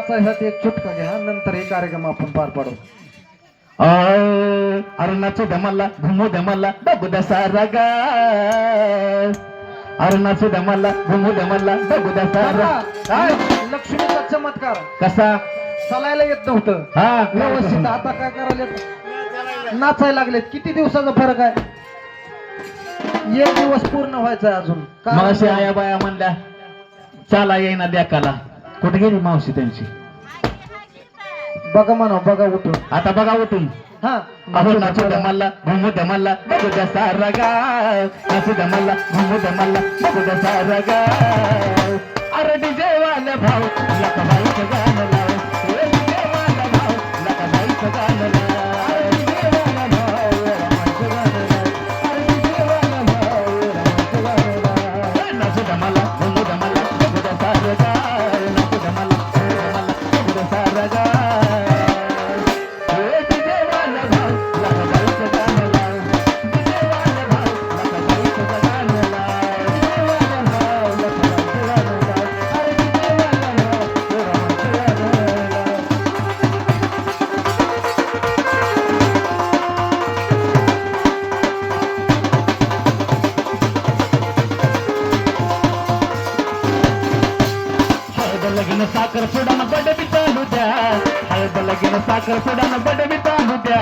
त्यासाठी नाचायसाठी एक चुटका घ्या नंतर हे कार्यक्रम आपण पार पाडू. अरे नाचू द्या मला घुमू द्या मला बघू द्या सारा गा. अरे नाचू द्या मला घुमू द्या मला बघू द्या सारा काय? लक्ष्मीचा चमत्कार. कसा? चालायला येत नव्हतं. हा. व्यवस्थित आता काय करायला नाचायला लागलेत. किती दिवसाचा फरक आहे? एक दिवस पूर्ण व्हायचा अजून. मावशी आया बाया म्हणल्या चाला येईना द्याकाला. कुठे गेली मावशी त्यांची? बघा म्हणा बघा उठून. आता बघा उठून. हा. अहो नाचू द्या मला घुमू द्या मला बघू द्या सारा गाव. नाचू द्या मला घुमू द्या मला बघू द्या सारा गाव. अरे डीजे वाला भाऊ साखर सोडानं बड बी चालू द्या हळद लगीन साखर सोडानं बड बी चालू द्या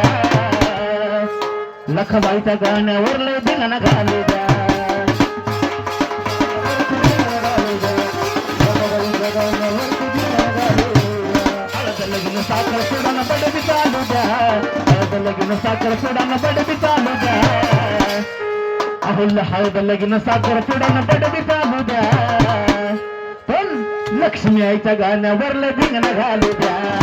लखबाईच्या गाण्यावर लय धिंगाणा घालू द्या हळद लगीन साखर सोडानं बड बी चालू द्या हळद लगीन साखर सोडानं बड बी चालू द्या अहुल हळद लगीन साखर सोडानं बड बी चालू द्या पण लक्ष्मी आईच्या गाण्यावर लय घालू द्या.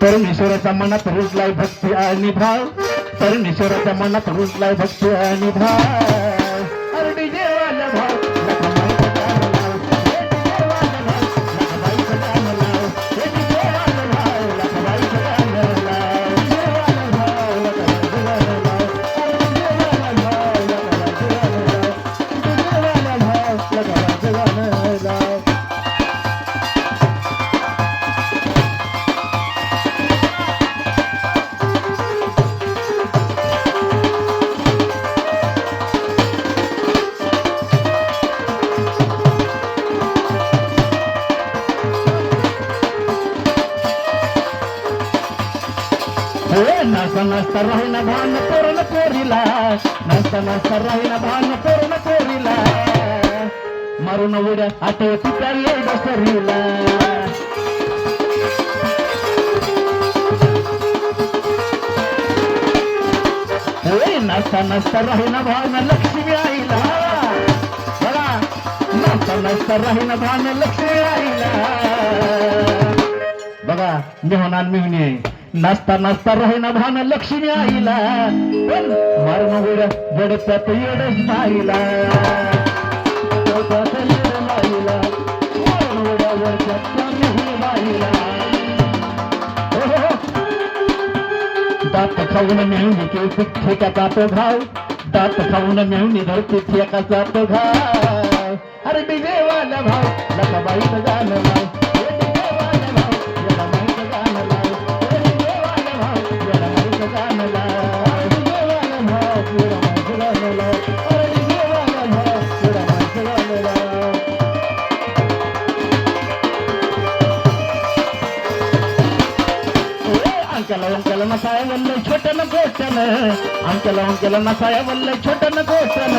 परमेश्वराच्या मनात रुजलाय भक्ती आणि भाव. परमेश्वराच्या मनात रुजलाय भक्ती आणि भाव. भाव, लका गाणं लाव. नाचता नाचता भान पूर्ण पोरीला नाचता नाचता राहीन भान पूर्ण पोरीला मारून उड्या आठवती चालले दसरीला सरीला होय नाचता नाचता राहीन भान लक्ष्मी आईला. बघा नाचता नाचता राहीन भान लक्ष्मी आईला. बघा मेहनान मिळणे नाचता नाचता राहीना भान लक्ष्मी आईला. पण मारण उड्या बडत्यात येडच बाईला. दात खाऊन मिळून केळती ठेका तो घाव. दात खाऊन मिळून धरती ठेका जातो घाव. अरे बिजेवाला वाला भाव लका बाईचं गाणं लाव अंकला अंकला नसाया वल्ल छोटन गोष्टन. अंकला अंकला नसाया वल्ल न गोष्टन.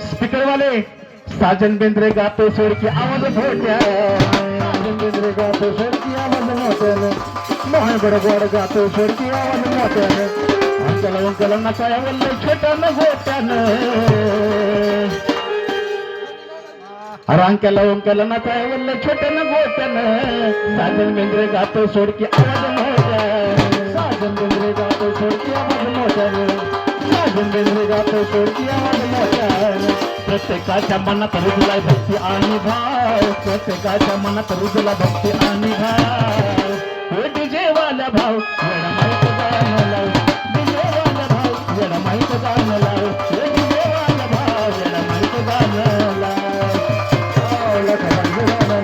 स्पीकर वाले साजन बेंद्रे गातो सोडकी आवाज फोट्या साजन बेंद्रे गातो सोडकी आवाज मोठ्यानं. मोहन गडगड गातो सोडकी आवाज मोठ्यानं. अंकला अंकला नसाया वल्ल छोटन गोष्टन. अरे अंक्याला ओंक्याला नाचाय वल्ल छोट्यान गोट्यान. साजन बेंद्रे गातो सोडकी आवाज मोठ्या साजन बेंद्रे गातो सोडकी आवाज मोठ्यान साजन बेंद्रे जातो सोडकी आवाज मोठ्यान प्रत्येकाच्या मनात रुजला भक्ती आणि भाव. प्रत्येकाच्या मनात रुजला भक्ती आणि भाव.